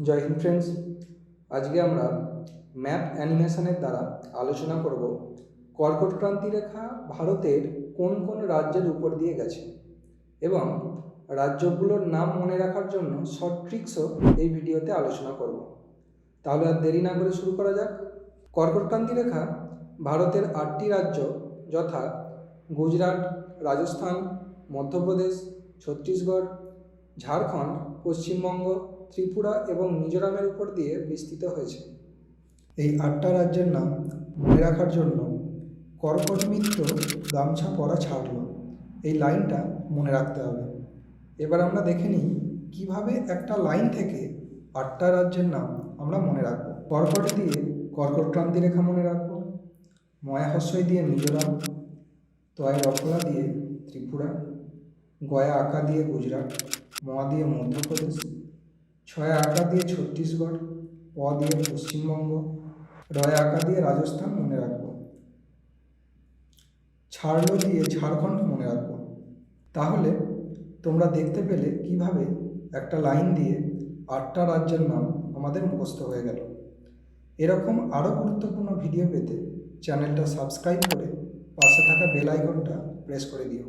জয় Hind friends আজকে আমরা map অ্যানিমেশনের দ্বারা আলোচনা করব কর্কট ক্রান্তি রেখা ভারতের কোন কোন রাজ্যের উপর দিয়ে গেছে এবং রাজ্যগুলোর নাম মনে রাখার জন্য শর্ট ট্রিক্সও এই ভিডিওতে আলোচনা করব। তাহলে আর দেরি না করে শুরু করা যাক। কর্কট ক্রান্তি রেখা ভারতের আটটি রাজ্য যথা গুজরাট, রাজস্থান, মধ্যপ্রদেশ, ছত্তিশগড়, ঝাড়খণ্ড, পশ্চিমবঙ্গ ত্রিপুরা এবং মিজোরামের উপর দিয়ে বিস্তৃত হয়েছে। এই আটটা রাজ্যের নাম মনে রাখার জন্য কর্কট মিত্র গামছা পরা ছাড়ল। এই লাইনটা মনে রাখতে হবে। এবার আমরা দেখে নিই কীভাবে একটা লাইন থেকে আটটা রাজ্যের নাম আমরা মনে রাখব। কর্কট দিয়ে কর্কট ক্রান্তি রেখা মনে রাখব। ময়াহস্যই দিয়ে মিজোরাম। তয় রফলা দিয়ে ত্রিপুরা। গয়া আঁকা দিয়ে গুজরাট। ম দিয়ে মধ্যপ্রদেশ। ছয় আঁকা দিয়ে ছত্তিশগড়, প দিয়ে পশ্চিমবঙ্গ, রয় আঁকা দিয়ে রাজস্থান মনে রাখব। ছাড়লো দিয়ে ঝাড়খণ্ড মনে রাখব। তাহলে তোমরা দেখতে পেলে কীভাবে একটা লাইন দিয়ে আটটা রাজ্যের নাম আমাদের মুখস্থ হয়ে গেল। এরকম আরও গুরুত্বপূর্ণ ভিডিও পেতে চ্যানেলটা সাবস্ক্রাইব করে পাশে থাকা বেল আইকনটা প্রেস করে দিও।